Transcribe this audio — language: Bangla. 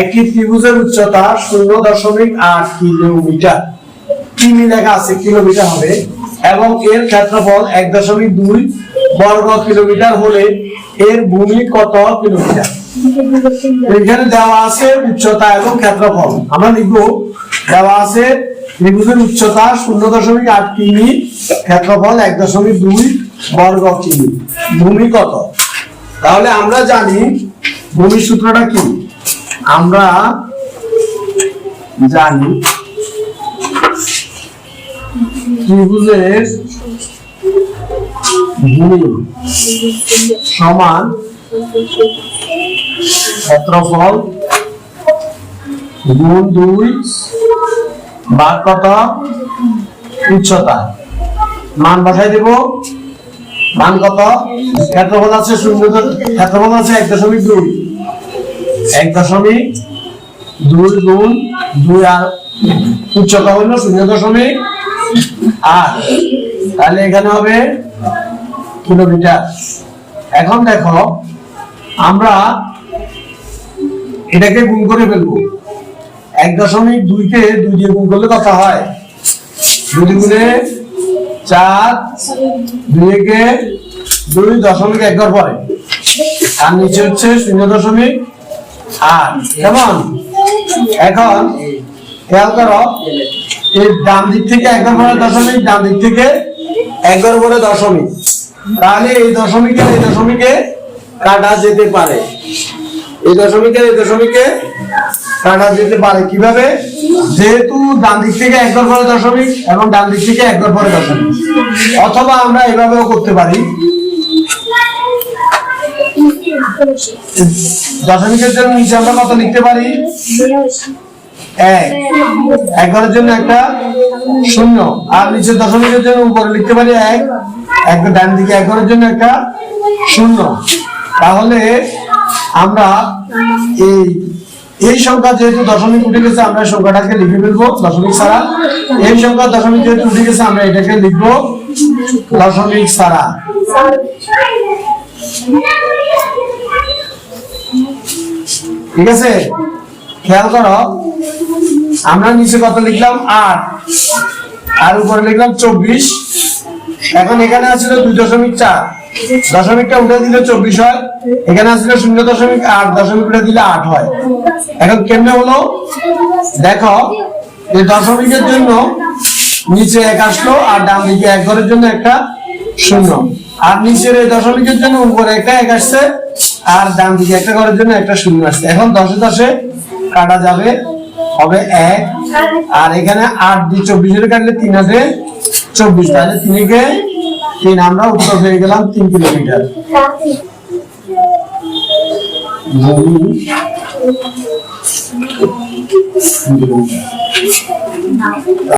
একটি ত্রিভুজের উচ্চতা শূন্য দশমিক আট কিলোমিটার। কিমি লেখা আছে? কিলোমিটার হবে। এবং এর ক্ষেত্রফল এক দশমিক দুই বর্গ কিলোমিটার হলে এর ভূমি কত কিলোমিটার? এখানে দেওয়া আছে উচ্চতা এবং ক্ষেত্রফল। আমরা লিখব, দেওয়া আছে ত্রিভুজের উচ্চতা শূন্য দশমিক আট কিমি, ক্ষেত্রফল এক দশমিক দুই বর্গ কিমি। ভূমি কত? তাহলে আমরা জানি ভূমির সূত্রটা কি? আমরা জানি ত্রিভুজের ভূমি সমান ক্ষেত্রফল গুণ দুই বা কত? উচ্চতা। মান বসাই দেব। মান কত? ক্ষেত্রফল আছে শূন্য ক্ষেত্রফল আছে এক দশমিক দুই। এক দশমিক দুই গুণ দুই আর উচ্চতা হলো শূন্য দশমিক আট। তাহলে এখানে হবে কিলোমিটার। এখন দেখো, আমরা এটাকে গুণ করে ফেলব। এক দশমিক দুইকে দুই দিয়ে গুণ করলে কত হয়? দুই গুণে চার, দুই একে দুই দশমিক এক ঘর পরে। আর নিচে হচ্ছে শূন্য দশমিক আট কেমন এখন খেয়াল করো, এই ডান দিক থেকে এক ঘর পরে দশমিক, ডান দিক থেকে এক ঘর পরে দশমিক। তাহলে এই দশমিকে এই দশমিকে কাটা যেতে পারে। এই দশমিকে এই দশমিকে কাটা যেতে পারে কীভাবে? যেহেতু ডান দিক থেকে এক ঘর পরে দশমিক এবং ডান দিক থেকে এক ঘর পরে দশমিক। অথবা আমরা এভাবেও করতে পারি। দশমিকের জন্য নিচে আমরা কত লিখতে পারি? এক। ঘরের জন্য একটা শূন্য। আর নিচে দশমিকের জন্য উপরে লিখতে পারি এক। এক ডান দিকে এক জন্য একটা শূন্য। তাহলে আমরা এই এই সংখ্যা যেহেতু দশমিক উঠে গেছে, আমরা সংখ্যাটাকে লিখে ফেলব দশমিক ছাড়া। এই সংখ্যা দশমিক যেহেতু উঠে গেছে, আমরা এটাকে লিখব দশমিক ছাড়া। ঠিক আছে? খেয়াল করো, আমরা নিচে কত লিখলাম? আট। আর উপরে লিখলাম চব্বিশ। এখন এখানে আছিল দুই দশমিক চার। দশমিকটা উঠে দিলে চব্বিশ হয়। এখানে আসলে শূন্য দশমিক আট, দশমিক উঠে দিলে আট হয়। এখন কেমনে হলো? দেখো, এই দশমিকের জন্য নিচে এক আসলো আর ডান দিকে এক ঘরের জন্য একটা শূন্য। আর নিচের এই দশমিকের জন্য উপরে একটা এক আসছে আর ডান দিকে একটা ঘরের জন্য একটা শূন্য আসছে এখন দশে দশে কাটা যাবে, হবে এক। আর এখানে আট দিয়ে চব্বিশের কাটলে তিন আছে চব্বিশ। তাহলে তিনকে তিন, আমরা উত্তর পেয়ে গেলাম তিন কিলোমিটার।